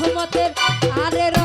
রহমতের আরে